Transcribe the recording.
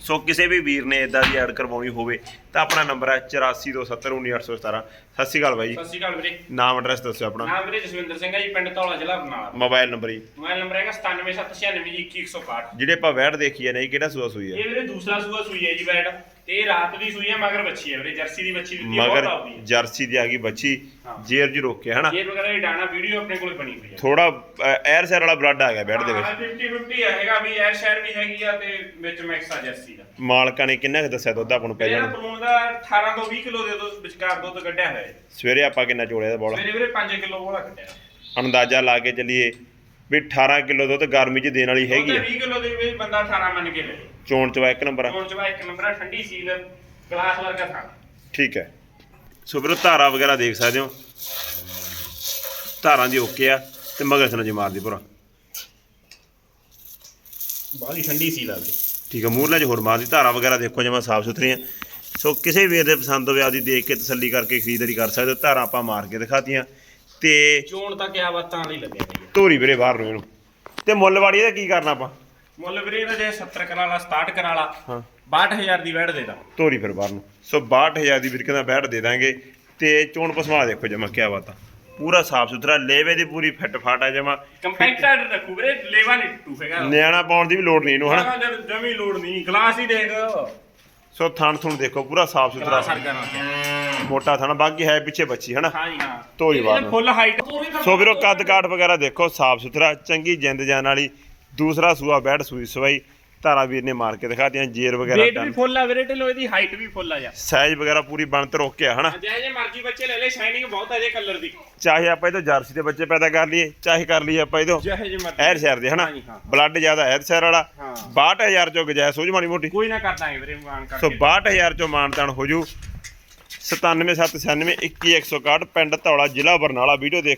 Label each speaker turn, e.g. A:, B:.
A: ਸੋ ਕਿਸੇ ਵੀ ਵੀਰ ਨੇ ਇਦਾਂ ਦੀ ਐਡ ਕਰਵਾਉਣੀ ਹੋਵੇ ਤਾਂ ਆਪਣਾ ਨੰਬਰ ਹੈ 8427191817 ਸਤਿ ਸ਼੍ਰੀ ਅਕਾਲ ਬਾਈ
B: ਸਤਿ ਸ਼੍ਰੀ ਅਕਾਲ ਵੀਰੇ।
A: ਨਾਮ ਐਡਰੈਸ ਦੱਸਿਓ ਆਪਣਾ।
B: ਨਾਮ ਵੀਰੇ ਜਸਵਿੰਦਰ ਸਿੰਘ ਹੈ ਜੀ ਪਿੰਡ ਧੌਲਾ ਜ਼ਿਲ੍ਹਾ ਬਰਨਾਲਾ।
A: ਮੋਬਾਈਲ ਨੰਬਰ ਜੀ।
B: ਮੋਬਾਈਲ ਨੰਬਰ ਹੈਗਾ 9776 ਜੀ 2161
A: ਜਿਹੜੇ ਆਪਾਂ ਵੈਟ ਦੇਖੀ ਹੈ ਨਹੀਂ ਕਿਹੜਾ ਸੂਆ ਸੂਈ ਹੈ
B: ਇਹ ਵੀਰੇ ਦੂਸਰਾ ਸੂਆ ਸੂਈ ਹੈ ਜੀ ਬੈਡ ਤੇ ਰਾਤ ਦੀ ਸੂਈ ਹੈ ਮਗਰ ਬੱਚੀ ਹੈ ਵੀਰੇ ਜਰਸੀ ਦੀ ਬੱਚੀ ਦਿੱਤੀ ਬਹੁਤ
A: ਮਗਰ
B: ਆਉਦੀ ਹੈ
A: ਜਰਸੀ ਦੀ ਆ ਗਈ ਬੱਚੀ। ਜੇਰ ਜੀ ਰੋਕਿਆ ਹਨਾ?
B: ਇਹ ਵਗੈਰਾ ਇਹ ਡਾਣਾ ਵੀਡੀਓ ਆਪਣੇ ਕੋਲ ਬਣੀ ਹੋਈ ਹੈ
A: ਥੋੜਾ 에ਅਰ ਸੈਰ ਵਾਲਾ ਬਲੱਡ ਆ ਗਿਆ ਬੈਡ ਦੇ ਵਿੱਚ।
B: 50 50 ਹੈਗਾ ਵੀ ਐਰ ਸ਼ਹਿਰ ਵੀ ਹੈਗੀ ਆ ਤੇ ਵਿੱਚ ਮਿਕਸ ਆ ਜਰਸੀ। ਦਾ
A: ਮਾਲਕਾਂ ਨੇ ਕਿੰਨਾ ਕੁ ਦੱਸਿਆ ਦੁੱਧ ਆਪਾਂ ਨੂੰ ਪੈ ਜਾਣਾ
B: ਬਲੂਨ ਦਾ 18 ਤੋਂ 20 ਕਿਲੋ ਦੇ ਦੋ ਵਿਚਕਾਰ ਦੁੱਧ ਕੱਢਿਆ ਹੋਇਆ ਹੈ
A: ਸਵੇਰੇ ਆਪਾਂ ਕਿੰਨਾ ਚੋਲਿਆ ਦਾ ਬੋਲਾ?
B: ਮੇਰੇ ਵੀਰੇ 5 ਕਿਲੋ ਬੋਲਾ ਕੱਢਿਆ।
A: ਅੰਦਾਜ਼ਾ ਲਾ ਕੇ ਚੱਲੀਏ ਵੀ 18 ਕਿਲੋ ਦੁੱਧ ਗਰਮੀ 'ਚ ਦੇਣ ਵਾਲੀ ਹੈਗੀ ਆ।
B: ਤੇ 20 ਕਿਲੋ ਦੇ ਵਿੱਚ ਬੰਦਾ 18 ਮੰਨ ਕੇ ਲੈ
A: ਚੋਣ ਚਵਾ ਇੱਕ ਨੰਬਰ ਆ।
B: ਹੁਣ ਚਵਾ ਇੱਕ ਨੰਬਰ ਆ ਠੰਡੀ ਸੀਲ ਗਲਾਸ ਵਰਗਾ ਥਾਂ।
A: ਠੀਕ ਹੈ। ਸੋ ਵੀਰੋ ਧਾਰਾ ਵਗੈਰਾ ਦੇਖ ਸਕਦੇ ਹੋ। ਧਾਰਾਂ ਦੀ ਓਕੇ ਆ ਤੇ ਮਗਰ ਸਨ ਜੀ ਮਾਰਦੀ ਪੂਰਾ
B: ਬਾਹਲੀ ਠੰਡੀ ਸੀਲ ਆ ਵੀਰੇ।
A: ਠੀਕ ਹੈ ਮੂਰਲਾ ਚ ਹੋਰ ਮਾਰਦੀ ਧਾਰਾ ਵਗੈਰਾ ਦੇਖੋ ਜਮਾ ਸਾਫ਼ ਸੁਥਰੀਆਂ। ਸੋ ਕਿਸੇ ਵੀਰ ਦੇ ਪਸੰਦ ਹੋਵੇ ਆਦੀ ਦੇਖ ਕੇ ਤਸੱਲੀ ਕਰਕੇ ਖਰੀਦਦਾਰੀ ਕਰ ਸਕਦੇ ਹੋ ਧਾਰਾਂ ਆਪਾਂ ਮਾਰ ਕੇ ਦਿਖਾਤੀਆਂ। ਤੇ
B: ਚੋਣ ਤਾਂ ਕਿਆ ਬਾਤਾਂ ਵਾਲੀ ਲੱਗਿਆ ਬਈ
A: ਧੋਰੀ ਵੀਰੇ ਬਾਹਰ ਨੂੰ ਇਹਨੂੰ। ਤੇ ਮੁੱਲਵਾੜੀ ਇਹਦਾ ਕੀ ਕਰਨਾ ਆਪਾਂ?
B: ਮੁੱਲ ਵੀਰੇ ਇਹਦਾ ਜੇ 70 ਕਰਾ ਲਾ 67 ਕਰਾ ਲਾ
A: ਹਾਂ।
B: 62000 ਦੀ ਵੈਟ ਦੇ ਦਾਂ।
A: ਧੋਰੀ ਫਿਰ ਬਾਹਰ ਨੂੰ। ਸੋ 62000 ਦੀ ਵੀਰ ਕਹਿੰਦਾ ਬੈਠ ਦੇ ਦਾਂਗੇ। ਤੇ ਚੋਣ ਪਸਮਾ ਦੇਖੋ ਜਮਾ ਕਿਆ ਬਾਤ। ਪੂਰਾ ਸਾਫ਼ ਸੁਥਰਾ ਲੇਵੇ ਦੀ ਪੂਰੀ ਫਿੱਟ ਫਾਟ ਆ ਜਮਾ।
B: ਕੰਪੈਕਟਡ ਰੱਖੂ ਵੀਰੇ ਲੇਵਾ ਨਹੀਂ ਟੁੱਟੂ ਹੈਗਾ।
A: ਨਿਆਣਾ ਪਾਉਣ ਦੀ ਵੀ ਲੋੜ ਨਹੀਂ ਇਹਨੂੰ ਹਨਾ?
B: ਜਮੀ ਲੋੜ ਨਹੀਂ ਗਲਾਸ ਹੀ ਦੇਖ।
A: ਸੋ ਥਣ ਥੁਣ ਦੇਖੋ ਪੂਰਾ ਸਾਫ਼ ਸੁਥਰਾ। ਮੋਟਾ ਥਣ ਬਾਕੀ ਹੈ ਪਿੱਛੇ ਬੱਚੀ ਹਨਾ?
B: ਹਾਂ ਜੀ ਹਾਂ।
A: ਧੋਰੀ ਬਾਹਰ ਨੂੰ।
B: ਫੁੱਲ ਹਾਈਟ
A: ਸੋ ਵੀਰੋ ਕੱਦ ਕਾਠ ਵਗੈਰਾ ਦੇਖੋ ਸਾਫ਼ ਸੁਥਰਾ ਚੰਗੀ ਜਿੰਦ ਜਾਨ ਵਾਲੀ। ਦੂਸਰਾ ਸੂਆ ਬੈਠ ਸੂਈ ਸਵਾਈ। ਧਾਰਾ ਵੀਰ ਨੇ ਮਾਰ ਕੇ ਦਿਖਾਤੀਆਂ ਜੇਰ ਵਗੈਰਾ
B: weight ਵੀ ਫੁੱਲ ਆ ਵੀਰੇ ਢਿੱਲੋਂ ਇਹਦੀ ਹਾਈਟ ਵੀ ਫੁੱਲ ਆ ਜਾ
A: ਸਾਈਜ਼ ਵਗੈਰਾ ਪੂਰੀ ਬਣਤ ਰੋਕਿਆ ਹਨਾ?
B: ਜੇ ਜੇ ਮਰਜ਼ੀ ਬੱਚੇ ਲੈ ਲੈ ਸ਼ਾਈਨਿੰਗ ਬਹੁਤ ਆ ਇਹਦੇ ਕਲਰ ਦੀ।
A: ਚਾਹੇ ਆਪਾਂ ਇਹ ਤੋਂ ਜਰਸੀ ਦੇ ਬੱਚੇ ਪੈਦਾ ਕਰ ਲਈਏ ਚਾਹੇ ਕਰ ਲਈਏ ਆਪਾਂ ਇਹ ਤੋਂ
B: ਜਿਹੇ ਜੇ ਮਰਜ਼ੀ।
A: ਐਰ ਸ਼ਹਿਰ ਦੇ ਹਨਾ?
B: ਹਾਂਜੀ, ਹਾਂ।
A: ਬਲੱਡ ਜ਼ਿਆਦਾ ਐਰ ਸ਼ਹਿਰ ਵਾਲਾ।
B: ਹਾਂ।
A: 62000 ਚੋਂ ਗਜਾਇ ਸੋਝ ਮਾੜੀ ਮੋਟੀ।
B: ਕੋਈ ਨਾ ਕਰ ਦਾਂਗੇ ਵੀਰੇ ਮਾਨ
A: ਸੋ
B: ਕਰਕੇ
A: 62000 ਚੋਂ ਮਾਨਤਾਨ ਹੋ ਜੂ। 97796 21161 ਪਿੰਡ ਧੌਲਾ ਜ਼ਿਲ੍ਹਾ ਬਰਨਾਲਾ ਵੀਡੀਓ ਦੇਖ